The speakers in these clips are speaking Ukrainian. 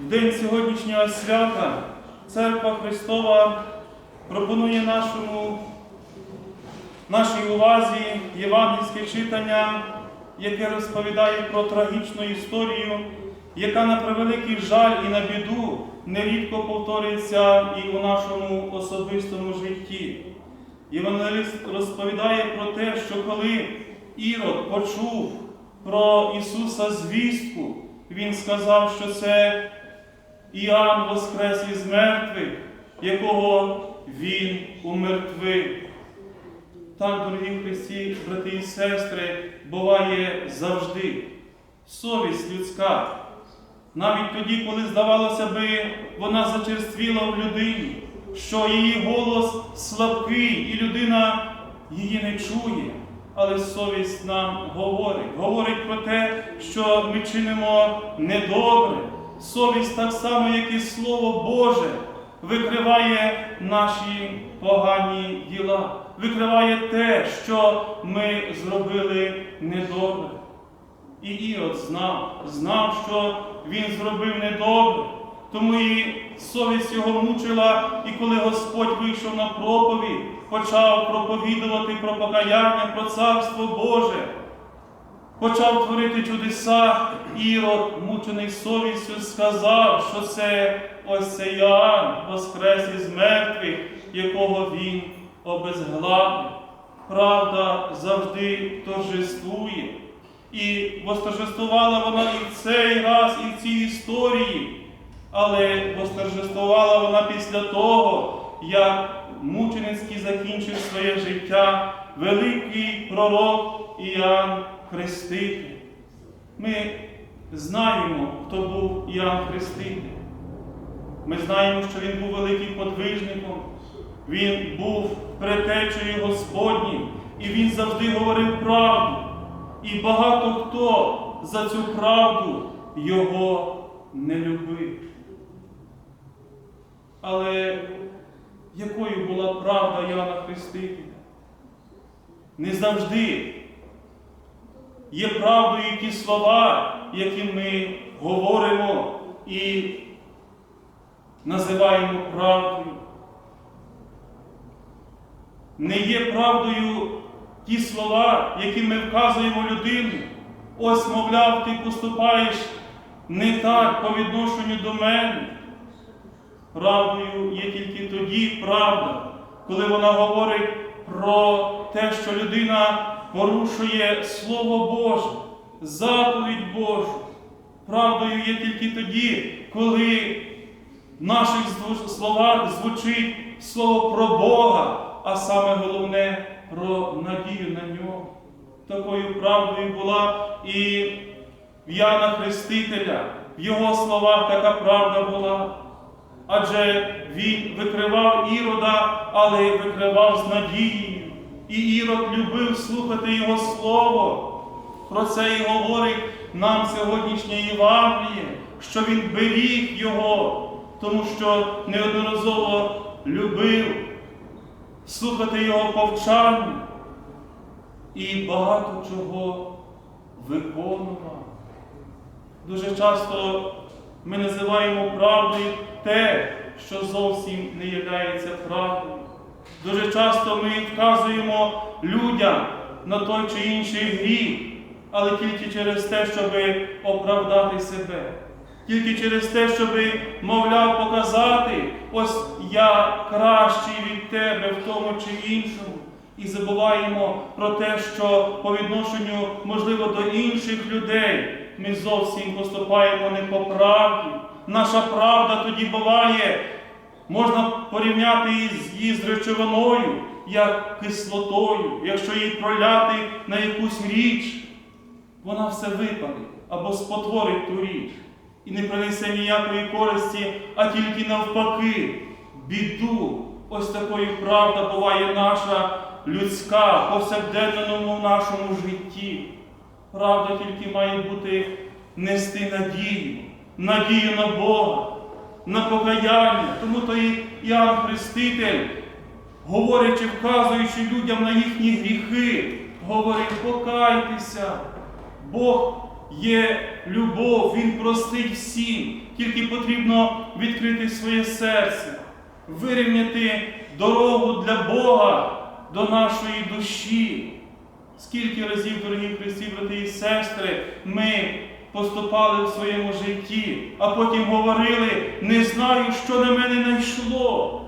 В день сьогоднішнього свята Церква Христова пропонує нашому, нашій увазі євангельське читання, яке розповідає про трагічну історію, яка на превеликий жаль і на біду нерідко повторюється і у нашому особистому житті. Євангеліст розповідає про те, що коли Ірод почув про Ісуса звістку, він сказав, що це Іоанн воскрес із мертвих, якого Він умертвив. Так, дорогі Христі, брати і сестри, буває завжди совість людська. Навіть тоді, коли здавалося би, вона зачерствіла в людині, що її голос слабкий, і людина її не чує. Але совість нам говорить, говорить про те, що ми чинимо недобре. Совість так само, як і Слово Боже, викриває наші погані діла, викриває те, що ми зробили недобре. І Ірод знав, знав, що він зробив недобре, тому і совість його мучила, і коли Господь вийшов на проповідь, почав проповідувати про покаяння, про царство Боже, почав творити чудеса, Ірод, мучений совістю, сказав, що це ось Іоанн, воскрес із мертвих, якого він обезглавив. Правда завжди торжествує. І восторжествувала вона і в цей раз, і в цій історії. Але восторжествувала вона після того, як мученицький закінчив своє життя великий пророк Іоанн Хреститель. Ми знаємо, хто був Іоанн Хреститель. Ми знаємо, що він був великим подвижником, він був предтечею Господнім, і він завжди говорив правду. І багато хто за цю правду його не любив. Але якою була правда Яна Хрестителя? Не завжди є правдою ті слова, які ми говоримо і називаємо правдою. Не є правдою ті слова, які ми вказуємо людину. Ось, мовляв, ти поступаєш не так по відношенню до мене. Правдою є тільки тоді правда, коли вона говорить про те, що людина порушує Слово Боже, заповідь Божу. Правдою є тільки тоді, коли в наших словах звучить слово про Бога, а саме головне про надію на нього. Такою правдою була і в Яна Хрестителя, в його словах така правда була. Адже він викривав Ірода, але викривав з надією. І Ірод любив слухати Його Слово. Про це і говорить нам сьогоднішнє Євангеліє, що він беріг Його, тому що неодноразово любив слухати Його повчання і багато чого виконував. Дуже часто ми називаємо правдою те, що зовсім не є правдою. Дуже часто ми вказуємо людям на той чи інший гріх, але тільки через те, щоб оправдати себе. Тільки через те, щоб, мовляв, показати, ось я кращий від тебе в тому чи іншому. І забуваємо про те, що по відношенню, можливо, до інших людей ми зовсім поступаємо не по правді. Наша правда тоді буває, можна порівняти її з речовиною, як кислотою, якщо її проляти на якусь річ, вона все випалить або спотворить ту річ і не принесе ніякої користі, а тільки навпаки, біду. Ось такою правда буває наша людська, повсякденному нашому житті. Правда тільки має бути нести надію, надію на Бога, на покаяння. Тому то і Іоанн Хреститель, говорячи, вказуючи людям на їхні гріхи, говорить, покайтеся, Бог є любов, Він простить всім, тільки потрібно відкрити своє серце, вирівняти дорогу для Бога до нашої душі. Скільки разів, дорогі Христі, брати і сестри, ми поступали в своєму житті, а потім говорили, не знаю, що на мене найшло.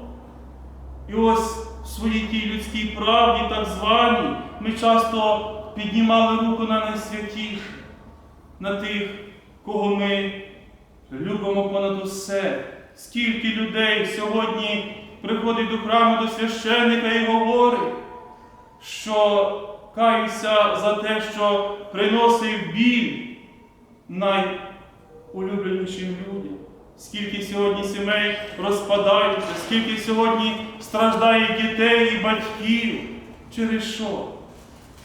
І ось в своїй тій людській правді, так званій, ми часто піднімали руку на найсвятіше, на тих, кого ми любимо понад усе. Скільки людей сьогодні приходить до храму до священника і говорить, що каюся за те, що приносив біль найулюбленішим людям. Скільки сьогодні сімей розпадаються, скільки сьогодні страждає дітей і батьків. Через що?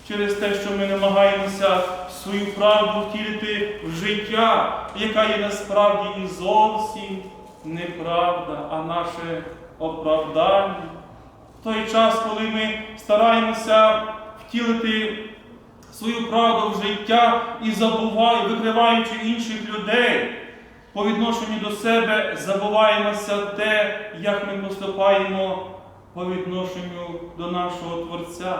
Через те, що ми намагаємося свою правду втілити в життя, яка є насправді і зовсім неправда, а наше оправдання. В той час, коли ми стараємося втілити свою правду в життя і забуваємо, викриваючи інших людей, по відношенню до себе забуваємося те, як ми поступаємо по відношенню до нашого Творця,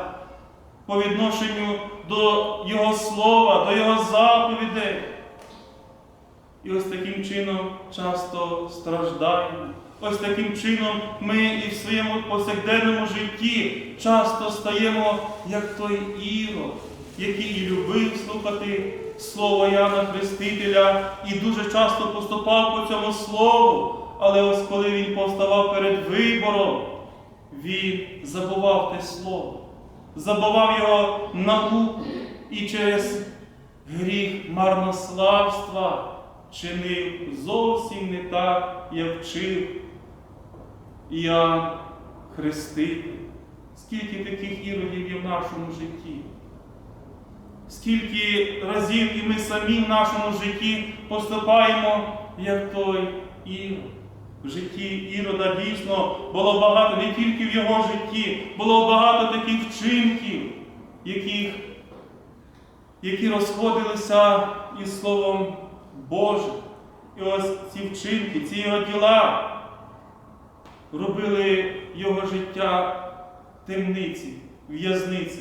по відношенню до Його Слова, до Його заповідей. І ось таким чином часто страждаємо. Ось таким чином ми і в своєму повсякденному житті часто стаємо, як той Ірод, який і любив слухати слово Яна Хрестителя, і дуже часто поступав по цьому слову. Але ось коли він повставав перед вибором, він забував те слово, забував його науку і через гріх марнославства чинив зовсім не так, як вчив Іоанн Хреститель. Скільки таких іродів є в нашому житті? Скільки разів і ми самі в нашому житті поступаємо, як той Ірод. В житті Ірода дійсно було багато, не тільки в його житті, було багато таких вчинків, яких, які розходилися із Словом Божим. І ось ці вчинки, ці його діла робили його життя темниці, в'язниці.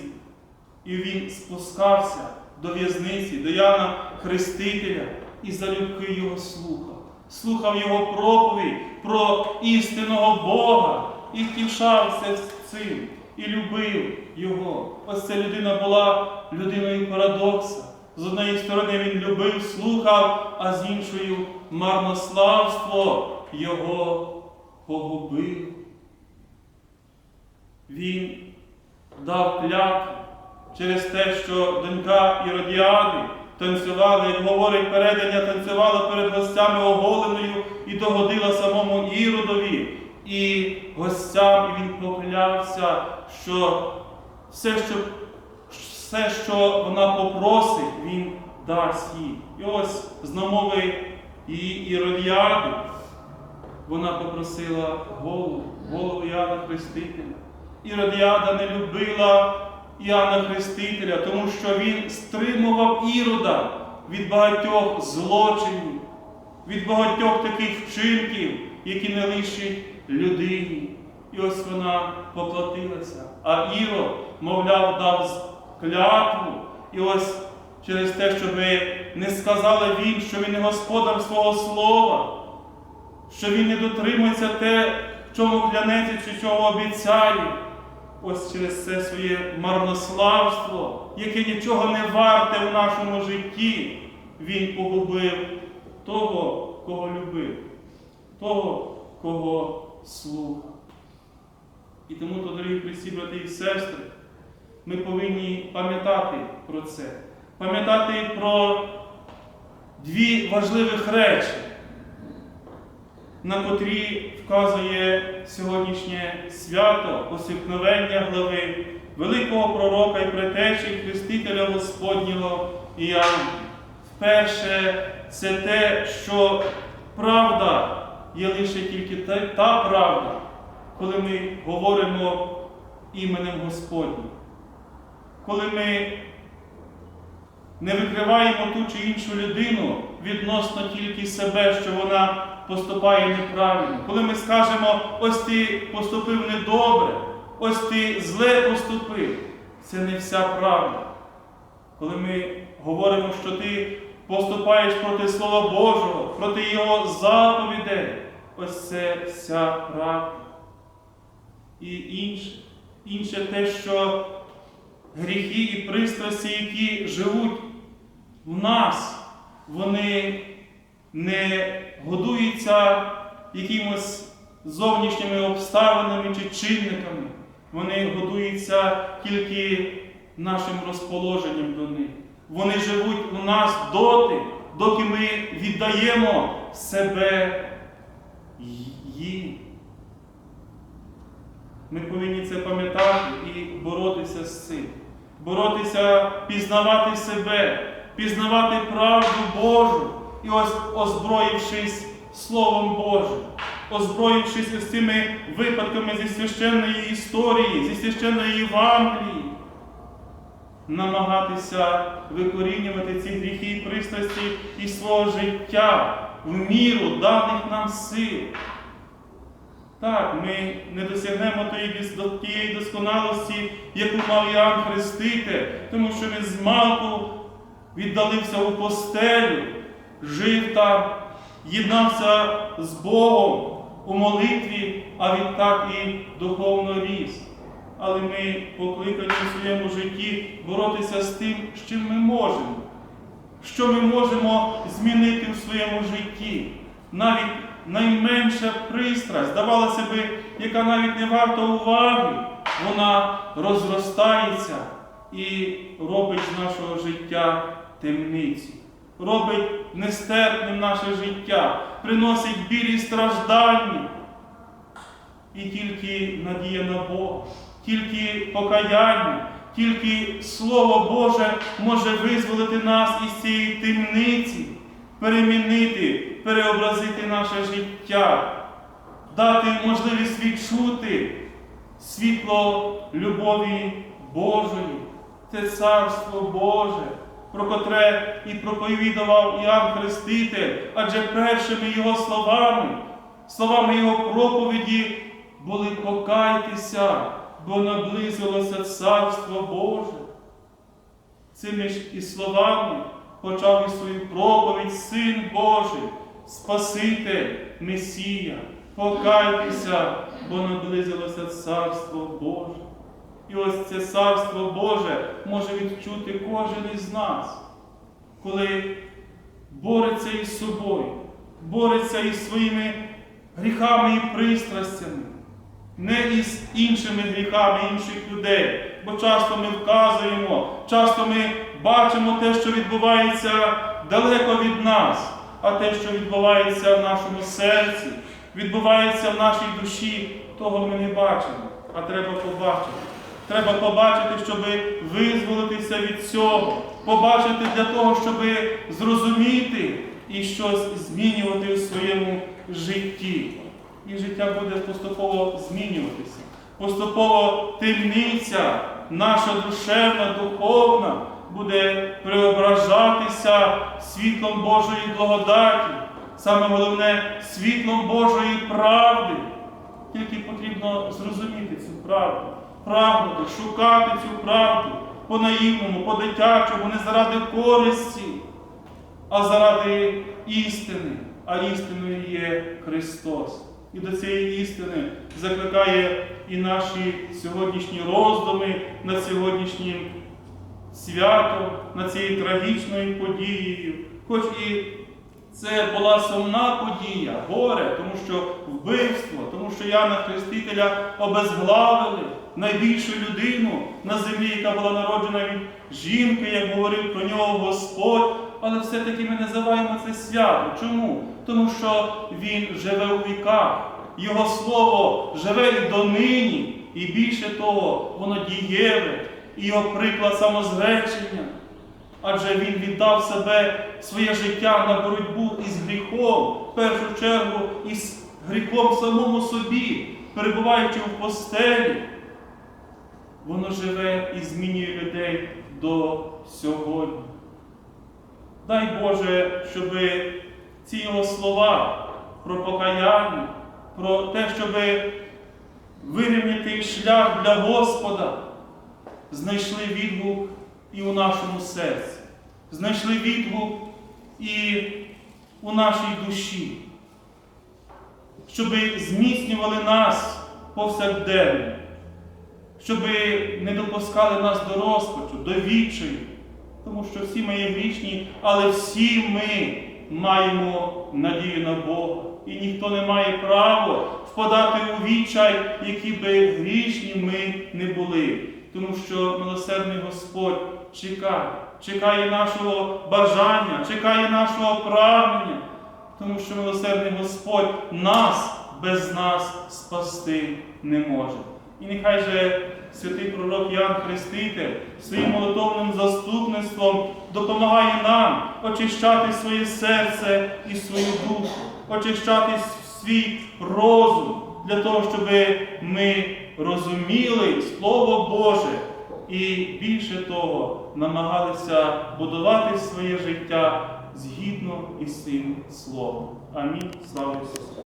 І він спускався до в'язниці, до Яна Хрестителя і залюбки його слухав. Слухав його проповідь про істинного Бога і втішався з цим, і любив його. Ось ця людина була людиною парадокса. З однієї сторони він любив, слухав, а з іншою марнославство його погубив. Він дав клятву через те, що донька Іродіади танцювала, як говорить передання, танцювала перед гостями оголеною і догодила самому Іродові і гостям, і він поклявся, що все, що все, що вона попросить, він дасть їй. І ось з намови її Іродіади вона попросила голову, голову Іоанна Хрестителя. Іродіада не любила Іоанна Хрестителя, тому що він стримував Ірода від багатьох злочинів, від багатьох таких вчинків, які не лишать людині. І ось вона поплатилася. А Ірод, мовляв, дав клятву. І ось через те, щоб не сказали він, що він не господар свого слова, що він не дотримується те, чому клянеться чи чого обіцяє. Ось через це своє марнославство, яке нічого не варте в нашому житті, він погубив того, кого любив, того, кого слухав. І тому, то, дорогі Христі, брати і сестри, ми повинні пам'ятати про це, пам'ятати про дві важливих речі, на котрі вказує сьогоднішнє свято посвяткновення глави великого пророка і претечі Хрестителя Господнього Іоанна. Перше, це те, що правда є лише тільки та, та правда, коли ми говоримо іменем Господнім. Коли ми не викриваємо ту чи іншу людину відносно тільки себе, що вона поступає неправильно. Коли ми скажемо, ось ти поступив недобре, ось ти зле поступив, це не вся правда. Коли ми говоримо, що ти поступаєш проти Слова Божого, проти Його заповідей, ось це вся правда. І інше, інше те, що гріхи і пристрасті, які живуть в нас, вони не годуються якимось зовнішніми обставинами чи чинниками. Вони годуються тільки нашим розположенням до них. Вони живуть у нас доти, доки ми віддаємо себе їм. Ми повинні це пам'ятати і боротися з цим. Боротися, пізнавати себе, пізнавати правду Божу і ось озброївшись Словом Божим, озброївшись ось цими випадками зі священної історії, зі священної Євангелії, намагатися викорінювати ці гріхи і пристрасті із свого життя в міру даних нам сил. Так, ми не досягнемо тієї, досконалості, яку мав Іоанн Хреститель, тому що він з малку віддалився у постелю, жив там, єднався з Богом у молитві, а відтак і духовно ріс. Але ми покликані у своєму житті боротися з тим, з чим ми можемо. Що ми можемо змінити в своєму житті? Навіть найменша пристрасть, здавалося би, яка навіть не варта уваги, вона розростається і робить з нашого життя темницю, робить нестерпним наше життя, приносить білі страждання. І тільки надія на Бога, тільки покаяння, тільки Слово Боже може визволити нас із цієї темниці, перемінити, переобразити наше життя, дати можливість відчути світло любові Божої, це Царство Боже, про котре і проповідував Іоанн Хреститель, адже першими його словами, словами його проповіді були покайтеся, бо наблизилося Царство Боже. Цими ж і словами почав і свою проповідь Син Божий, Спаситель, Месія. Покайтеся, бо наблизилося Царство Боже. І ось це Царство Боже може відчути кожен із нас, коли бореться із собою, бореться із своїми гріхами і пристрастями, не із іншими гріхами інших людей. Бо часто ми вказуємо, часто ми бачимо те, що відбувається далеко від нас, а те, що відбувається в нашому серці, відбувається в нашій душі, того ми не бачимо, а треба побачити. Треба побачити, щоб визволитися від цього, побачити для того, щоб зрозуміти і щось змінювати у своєму житті. І життя буде поступово змінюватися. Поступово темниця, наша душевна, духовна, буде преображатися світлом Божої благодаті, саме головне світлом Божої правди. Тільки потрібно зрозуміти цю правду, прагнути, шукати цю правду по-наївному, по-дитячому, не заради користі, а заради істини. А істиною є Христос. І до цієї істини закликає і наші сьогоднішні роздуми над сьогоднішнім святом, над цією трагічною подією. Хоч і це була сумна подія, горе, тому що вбивство, тому що Яна Хрестителя обезглавили найбільшу людину на землі, яка була народжена від жінки, як говорив про нього Господь. Але все-таки ми називаємо це свято. Чому? Тому що Він живе у віках. Його слово живе і донині, і більше того, воно дієве, і його приклад самозречення. Адже він віддав себе своє життя на боротьбу із гріхом, в першу чергу із гріхом самому собі, перебуваючи в постелі. Воно живе і змінює людей до сьогодні. Дай Боже, щоб ці його слова про покаяння, про те, щоб вирівняти шлях для Господа, знайшли відгук і у нашому серці, знайшли відгук і у нашій душі, щоб зміцнювали нас повсякденно, щоб не допускали нас до розпачу, до відчаю, тому що всі ми є грішні, але всі ми маємо надію на Бога. І ніхто не має права впадати у відчай, які би грішні ми не були. Тому що милосердний Господь чекає, чекає нашого бажання, чекає нашого прагнення, тому що милосердний Господь нас без нас спасти не може. І нехай же святий пророк Ян Хреститель своїм молитовним заступництвом допомагає нам очищати своє серце і свою душу, очищати свій розум для того, щоб ми розуміли Слово Боже і більше того намагалися будувати своє життя згідно із цим Словом. Амінь. Слава Ісусу!